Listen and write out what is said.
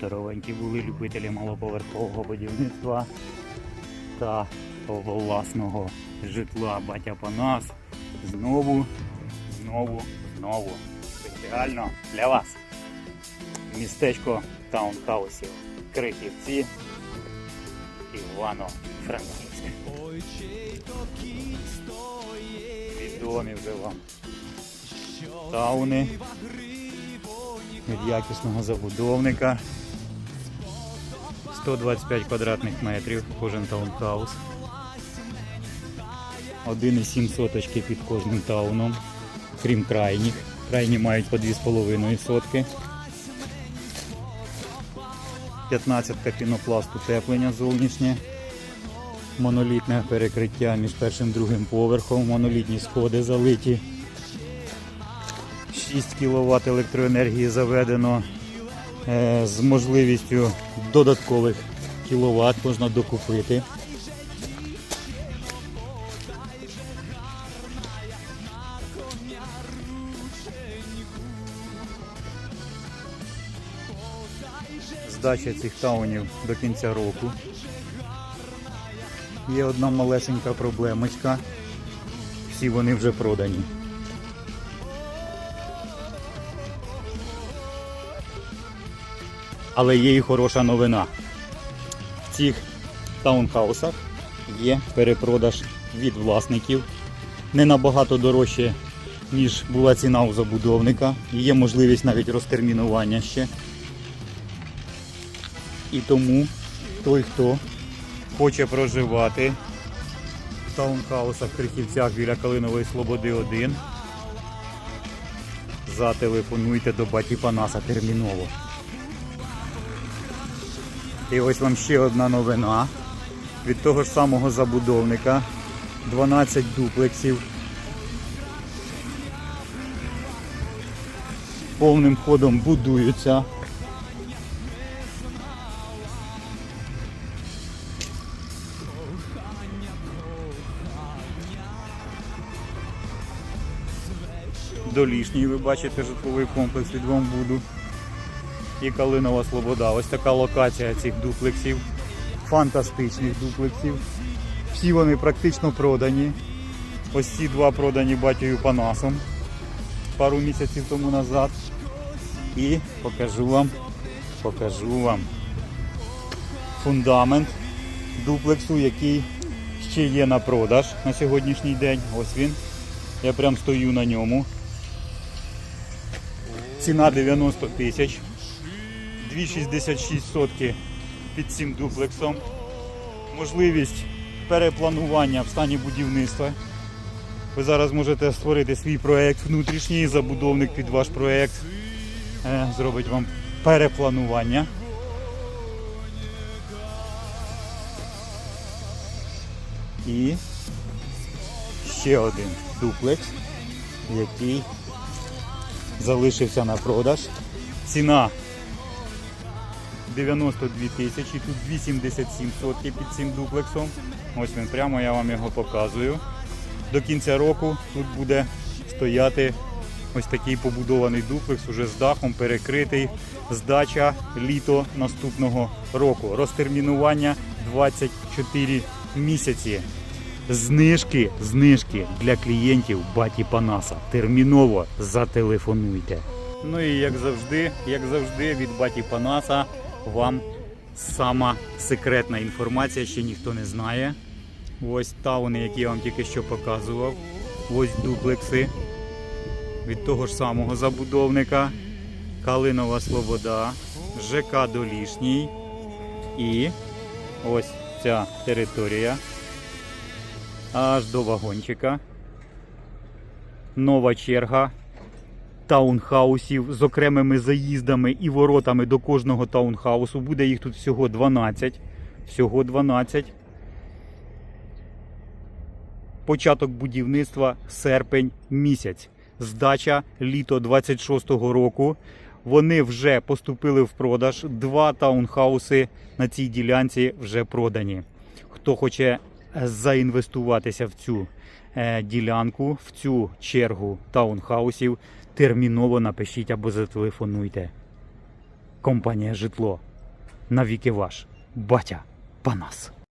Здоровенькі були любителі малоповерхового будівництва та власного житла батя Панас. Знову, знову, знову. Спеціально для вас. Містечко таунхаусів Крихівці, Івано-Франківськ. Відомі вже вам тауни від якісного забудовника. 125 квадратних метрів кожен таунхаус. 1,7 соточки під кожним тауном, крім крайніх. Крайні мають по 2,5 сотки. 15 пінопласт утеплення зовнішнє. Монолітне перекриття між першим і другим поверхом, монолітні сходи залиті. 6 кВт електроенергії заведено з можливістю додаткових кВт можна докупити. Здача цих таунів до кінця року. Є одна малесенька проблемочка. Всі вони вже продані. Але є і хороша новина. В цих таунхаусах є перепродаж від власників. Не набагато дорожче, ніж була ціна у забудовника. Є можливість навіть розтермінування ще. І тому той, хто хоче проживати в таунхаусах в Крихівцях біля Калинової Слободи 1, зателефонуйте до баті Панаса терміново. І ось вам ще одна новина від того ж самого забудовника. 12 дуплексів. Повним ходом будуються. Долішній ви бачите житловий комплекс від Вамбуду і Калинова Слобода. Ось така локація цих дуплексів, фантастичних дуплексів. Всі вони практично продані. Ось ці два продані батькою Панасом пару місяців тому назад. І покажу вам, покажу вам фундамент дуплексу, який ще є на продаж на сьогоднішній день. Ось він. Я прям стою на ньому. Ціна 90 тисяч. 2,66 сотки під цим дуплексом. Можливість перепланування в стані будівництва. Ви зараз можете створити свій проєкт внутрішній, забудовник під ваш проєкт е, зробить вам перепланування. І ще один дуплекс, який залишився на продаж. Ціна 92 тисячі, тут 2,77 сотки під цим дуплексом. Ось він прямо, я вам його показую. До кінця року тут буде стояти ось такий побудований дуплекс, уже з дахом перекритий. Здача літо наступного року. Розтермінування 24 місяці. Знижки, знижки для клієнтів Баті Панаса. Терміново зателефонуйте. Ну і як завжди, як завжди, від Баті Панаса вам сама секретна інформація, ще ніхто не знає. Ось тауни, які я вам тільки що показував. Ось дуплекси від того ж самого забудовника. Калинова Слобода, ЖК Долішній. І ось ця територія. Аж до вагончика. Нова черга таунхаусів з окремими заїздами і воротами до кожного таунхаусу. Буде їх тут всього 12. Всього 12. Початок будівництва серпень місяць. Здача літо 26-го року. Вони вже поступили в продаж. Два таунхауси на цій ділянці вже продані. Хто хоче заінвестуватися в цю ділянку, в цю чергу таунхаусів, терміново напишіть або зателефонуйте. Компанія житло. Навіки ваш. Батя Панас.